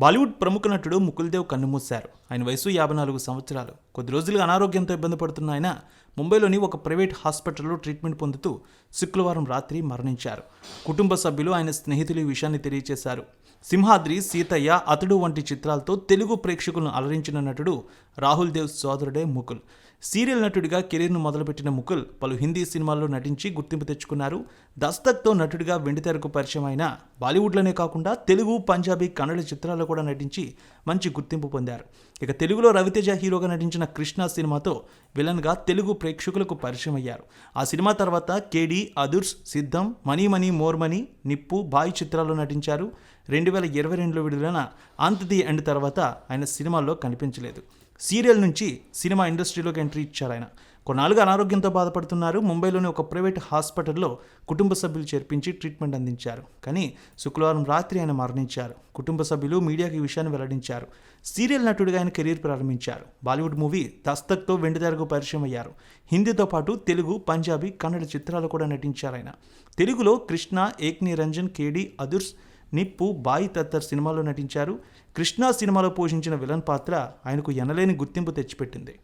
బాలీవుడ్ ప్రముఖ నటుడు ముకుల్దేవ్ కన్నుమూశారు. ఆయన వయసు యాభై నాలుగు సంవత్సరాలు. కొద్ది రోజులుగా అనారోగ్యంతో ఇబ్బంది పడుతున్న ఆయన ముంబైలోని ఒక ప్రైవేట్ హాస్పిటల్లో ట్రీట్మెంట్ పొందుతూ శుక్రవారం రాత్రి మరణించారు. కుటుంబ సభ్యులు ఆయన స్నేహితులు ఈ విషయాన్ని తెలియజేశారు. సింహాద్రి సీతయ్య అతడు వంటి చిత్రాలతో తెలుగు ప్రేక్షకులను అలరించిన నటుడు రాహుల్ దేవ్ సోదరుడే ముకుల్. సీరియల్ నటుడిగా కెరీర్ను మొదలుపెట్టిన ముకుల్ పలు హిందీ సినిమాల్లో నటించి గుర్తింపు తెచ్చుకున్నారు. దస్తక్తో నటుడిగా వెండితెరకు పరిచయం అయిన బాలీవుడ్లోనే కాకుండా తెలుగు పంజాబీ కన్నడ చిత్రాల్లో కూడా నటించి మంచి గుర్తింపు పొందారు. ఇక తెలుగులో రవితేజ హీరోగా నటించిన కృష్ణ సినిమాతో విలన్గా తెలుగు ప్రేక్షకులకు పరిచయం అయ్యారు. ఆ సినిమా తర్వాత Kedi Adhurs Siddham money money more money Nippu boy చిత్రాల్లో నటించారు. రెండు వేల ఇరవై రెండులో విడుదలైన అంత్ ది ఎండ్ తర్వాత ఆయన సినిమాల్లో కనిపించలేదు. సీరియల్ నుంచి సినిమా ఇండస్ట్రీలోకి ఎంట్రీ ఇచ్చారు ఆయన. కొన్నాళ్ళుగా అనారోగ్యంతో బాధపడుతున్నారు. ముంబైలోని ఒక ప్రైవేట్ హాస్పిటల్లో కుటుంబ సభ్యులు చేర్పించి ట్రీట్మెంట్ అందించారు. కానీ శుక్రవారం రాత్రి ఆయన మరణించారు. కుటుంబ సభ్యులు మీడియాకి ఈ విషయాన్ని వెల్లడించారు. సీరియల్ నటుడిగా ఆయన కెరీర్ ప్రారంభించారు. బాలీవుడ్ మూవీ దస్తక్తో వెండితెరకు పరిచయం అయ్యారు. హిందీతో పాటు తెలుగు పంజాబీ కన్నడ చిత్రాలు కూడా నటించారు ఆయన. తెలుగులో కృష్ణ ఏక్ని రంజన్ కేడి అదుర్స్ నిప్పు బాయి తత్తర్ సినిమాలో నటించారు. కృష్ణ సినిమాలో పోషించిన విలన్ పాత్ర ఆయనకు ఎనలేని గుర్తింపు తెచ్చిపెట్టింది.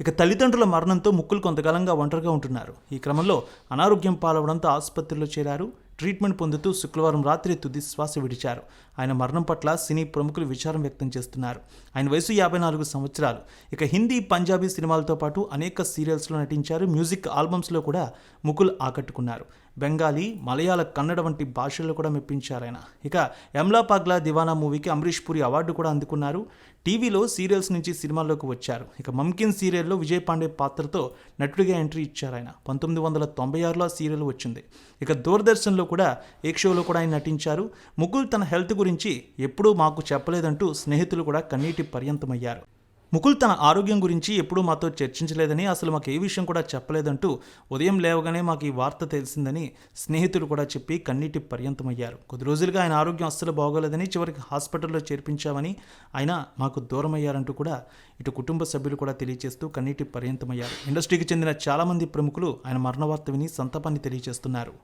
ఇక తల్లిదండ్రుల మరణంతో ముక్కులు కొంతకాలంగా ఒంటరిగా ఉంటున్నారు. ఈ క్రమంలో అనారోగ్యం పాలవడంతో ఆసుపత్రిలో చేరారు. ట్రీట్మెంట్ పొందుతూ శుక్రవారం రాత్రి తుది శ్వాస విడిచారు. ఆయన మరణం పట్ల సినీ ప్రముఖులు విచారం వ్యక్తం చేస్తున్నారు. ఆయన వయసు యాభై నాలుగు సంవత్సరాలు. ఇక హిందీ పంజాబీ సినిమాలతో పాటు అనేక సీరియల్స్లో నటించారు. మ్యూజిక్ ఆల్బమ్స్లో కూడా ముకుల్ ఆకట్టుకున్నారు. బెంగాలీ మలయాళ కన్నడ వంటి భాషల్లో కూడా మెప్పించారు ఆయన. ఇక ఎమ్లా పాగ్లా దివానా మూవీకి అమరీష్ పురి అవార్డు కూడా అందుకున్నారు. టీవీలో సీరియల్స్ నుంచి సినిమాల్లోకి వచ్చారు. ఇక మమ్కిన్ సీరియల్లో విజయ్ పాండే పాత్రతో నటుడిగా ఎంట్రీ ఇచ్చారు ఆయన. పంతొమ్మిది వందల తొంభై ఆరులో ఆ సీరియల్ వచ్చింది. ఇక దూరదర్శన్లో కూడా ఏక్ షోలో కూడా ఆయన నటించారు. ముకుల్ తన హెల్త్ గురించి ఎప్పుడూ మాకు చెప్పలేదంటూ స్నేహితులు కూడా కన్నీటి పర్యంతమయ్యారు. ముకుల్ తన ఆరోగ్యం గురించి ఎప్పుడూ మాతో చర్చించలేదని అసలు మాకు ఏ విషయం కూడా చెప్పలేదంటూ ఉదయం లేవగానే మాకు ఈ వార్త తెలిసిందని స్నేహితులు కూడా చెప్పి కన్నీటి పర్యంతమయ్యారు. కొద్ది రోజులుగా ఆయన ఆరోగ్యం అస్సలు బాగోలేదని చివరికి హాస్పిటల్లో చేర్పించామని ఆయన మాకు దూరమయ్యారంటూ కూడా ఇటు కుటుంబ సభ్యులు కూడా తెలియజేస్తూ కన్నీటి పర్యంతమయ్యారు. ఇండస్ట్రీకి చెందిన చాలామంది ప్రముఖులు ఆయన మరణ వార్త విని సంతాపాన్ని తెలియజేస్తున్నారు.